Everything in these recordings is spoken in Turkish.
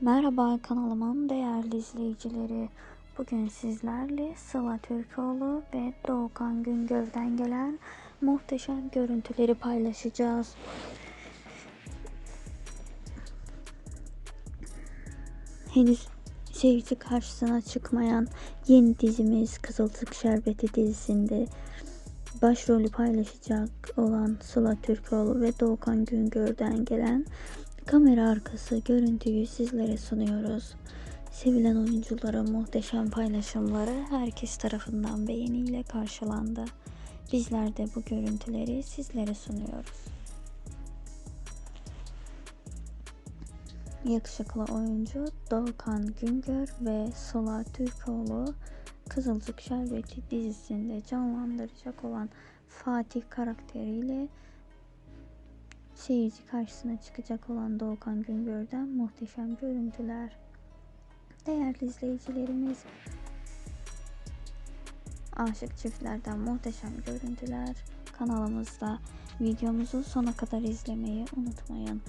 Merhaba kanalımın değerli izleyicileri. Bugün sizlerle Sıla Türkoğlu ve Doğukan Güngör'den gelen muhteşem görüntüleri paylaşacağız. Henüz seyirci karşısına çıkmayan yeni dizimiz Kızılcık Şerbeti dizisinde başrolü paylaşacak olan Sıla Türkoğlu ve Doğukan Güngör'den gelen kamera arkası görüntüyü sizlere sunuyoruz. Sevilen oyuncuların muhteşem paylaşımları herkes tarafından beğeniyle karşılandı. Bizler de bu görüntüleri sizlere sunuyoruz. Yakışıklı oyuncu Doğukan Güngör ve Sıla Türkoğlu Kızılcık Şerbeti dizisinde canlandıracak olan Fatih karakteriyle seyirci karşısına çıkacak olan Doğukan Güngör'den muhteşem görüntüler. Değerli izleyicilerimiz, aşık çiftlerden muhteşem görüntüler kanalımızda. Videomuzu sona kadar izlemeyi unutmayın.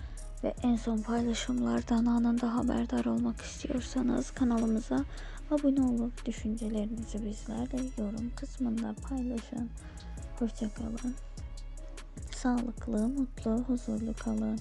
Ve en son paylaşımlardan anında haberdar olmak istiyorsanız kanalımıza abone olup düşüncelerinizi bizlerle yorum kısmında paylaşın. Hoşçakalın. Sağlıklı, mutlu, huzurlu kalın.